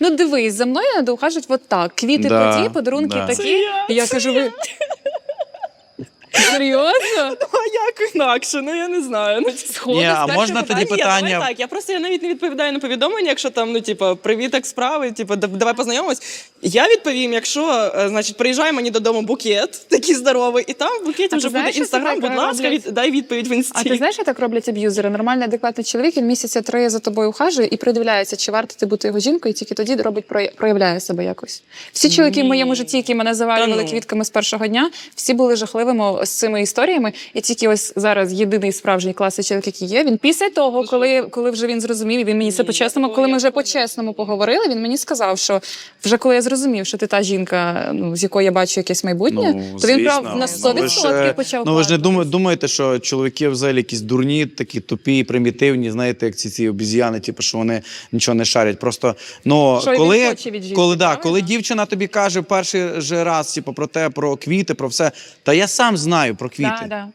Ну дивись, за мною надо ухажувати от так. Квіти Да, такі, подарунки да. такі. Це я, І я кажу, ви. Серйозно? Ну, А як інакше? Ну я не знаю. Ну, Сходи Ні, а з можна першого тоді Ні, питання- давай так. Я просто я навіть не відповідаю на повідомлення, якщо там, ну, типу, привіт, як справи, типу, да- давай познайомимось. Я відповім, якщо, е, значить, приїжджає мені додому букет, такий здоровий, і там в букеті А вже знаєш, буде що інстаграм. Будь ласка, роблять? від, дай відповідь в. А ти знаєш, що так роблять аб'юзери? Нормальний адекватний чоловік, він місяця три за тобою ухажує і придивляється, чи варто ти бути його жінкою, і тільки тоді робить проя- проявляє себе якось. Всі чоловіки в моєму житті, які мене завалювали Та ну. квітками з першого дня, всі були жахливими ось цими історіями. І тільки ось зараз єдиний справжній класний чоловік, який є. Він після того, коли, коли вже він зрозумів, і він мені це по-чесному, коли ми вже по-чесному поговорили, він мені сказав, що вже коли я зрозумів, що ти та жінка, ну з якою я бачу якесь майбутнє, то він прав на Ну, 100% ви ж, е, почав. Ну ви ж не думаєте, думаєте, що чоловіки взагалі якісь дурні, такі тупі, примітивні, знаєте, як ці, ці обіз'яни, типу, що вони нічого не шарять. Просто ну Що він коли, хоче від жінки, коли, да, коли дівчина тобі каже перший же раз, типу, про те, про квіти, про все, та я сам знаю про квіти. Да, да.